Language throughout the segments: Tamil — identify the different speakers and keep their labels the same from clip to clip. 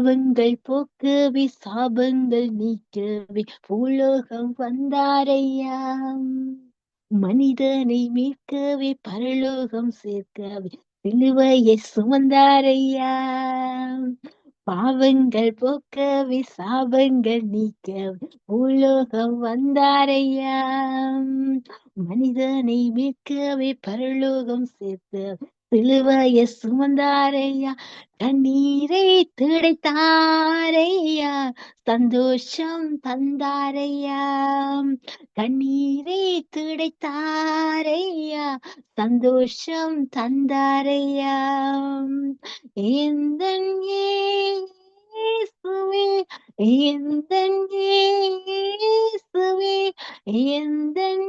Speaker 1: பாவங்கள் போக்கவே சாபங்கள் நீக்கவே பூலோகம் வந்தாரையா? மனிதனை மீட்கவே பரலோகம் சேர்க்கவே சிலுவையை சுமந்தாரையா? பாவங்கள் போக்கவே சாபங்கள் நீக்கவே பூலோகம் வந்தாரையா? மனிதனை மீட்கவே பரலோகம் சேர்க்க சிலுவைய சுமந்தாரையா கண்ணீரை துடைத்தாரையா சந்தோஷம் தந்தாரையா கண்ணீரை துடைத்தாரையா சந்தோஷம் தந்தாரையா. எந்த இயேசுவே எந்த இயேசுவே எந்தன்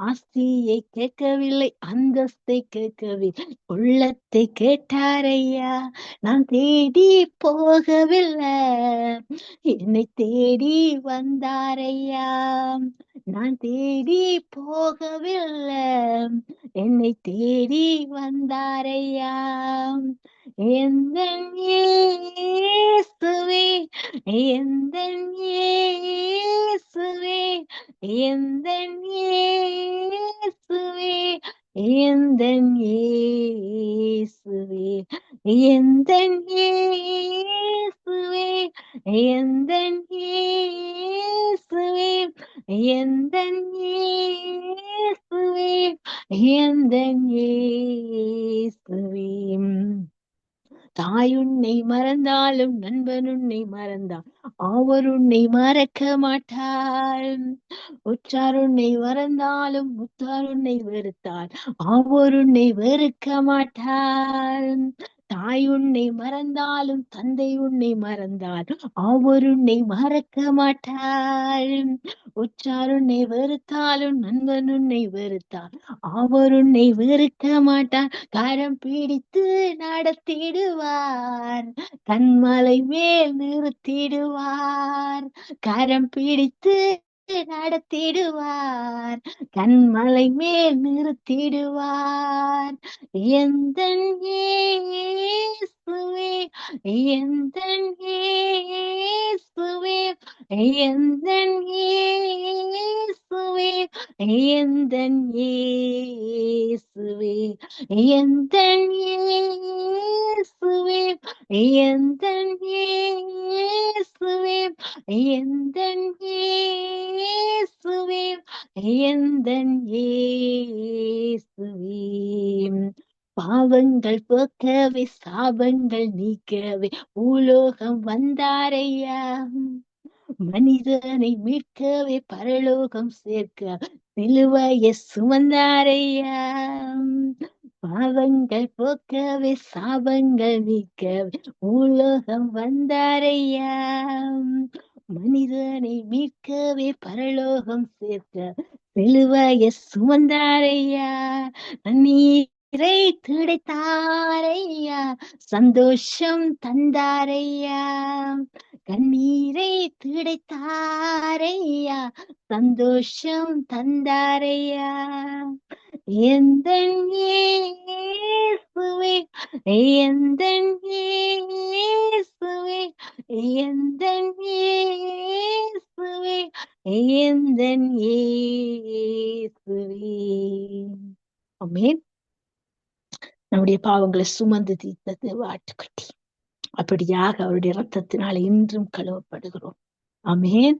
Speaker 1: ஆஸ்தியை கேட்கவில்லை அந்தஸ்தை கேட்கவில்லை. உள்ளத்தை கேட்டாரையா? நான் தேடி போகவில்லை. என்னை தேடி வந்தாரையா? நான் தேடி போகவில்லை. என்னை தேடி வந்தாரையா? எந்த ஏசுவே எந்த ஏசுவே எந்த எந்தன் இயேசுவே எந்தன் இயேசுவே எந்தன் இயேசுவே எந்தன் இயேசுவே எந்தன் இயேசுவே தாயுன்னை மறந்தாலும் நண்பனுன்னை மறந்தால் ஆவருன்னை மறக்க மாட்டாள். ஒற்றாருன்னை மறந்தாலும் முத்தாருன்னை வெறுத்தாள் ஆவோருன்னை வெறுக்க மாட்டாள். தாய் உன்னை மறந்தாலும் தந்தை உன்னை மறந்தால் அவர் உன்னை மறக்க மாட்டார் உற்றார் உன்னை வெறுத்தாலும் நண்பன் உன்னை வெறுத்தால் அவர் உன்னை வெறுக்க மாட்டார். கரம் பிடித்து நடத்திடுவார் கண்மலை மேல் நிறுத்திடுவார். கரம் பிடித்து நடத்திடுவார். கண்மலை மேல் நிறுத்திடுவார். எந்த இயேசுவே எந்த இயேசுவே எந்த இயேசுவே எந்த இயேசுவே எந்த இயேசுவே எந்த இயேசுவே எந்த இயேசுவே. எந்த பாவங்கள் போக்கவே சாபங்கள் நீக்கவே பூலோகம் வந்தாரையா? மனிதனை மீட்கவே பரலோகம் சேர்க்க சிலுவைய சுமந்தாரையா? பாவங்கள் போக்கவே சாபங்கள் நீக்கவே உலோகம் வந்தாரையா? மனிதனை மீட்கவே பரலோகம் சேர்க்க செலுவாய சுமந்தாரையா? நீரை துடைத்தாரையா? சந்தோஷம் தந்தாரையா? கண்ணீரை துடைத்தாரையா? சந்தோஷம் தந்தாரையா? எந்தேசுவே எந்தேசுவே எந்தேசுவே எந்தேசுவே நம்முடைய பாவங்களை சுமந்து தீர்த்தது வாட்டுக்குட்டி அப்படியாக அவருடைய ரத்தத்தினால இன்றும் கழுவப்படுகிறோம். அமேன்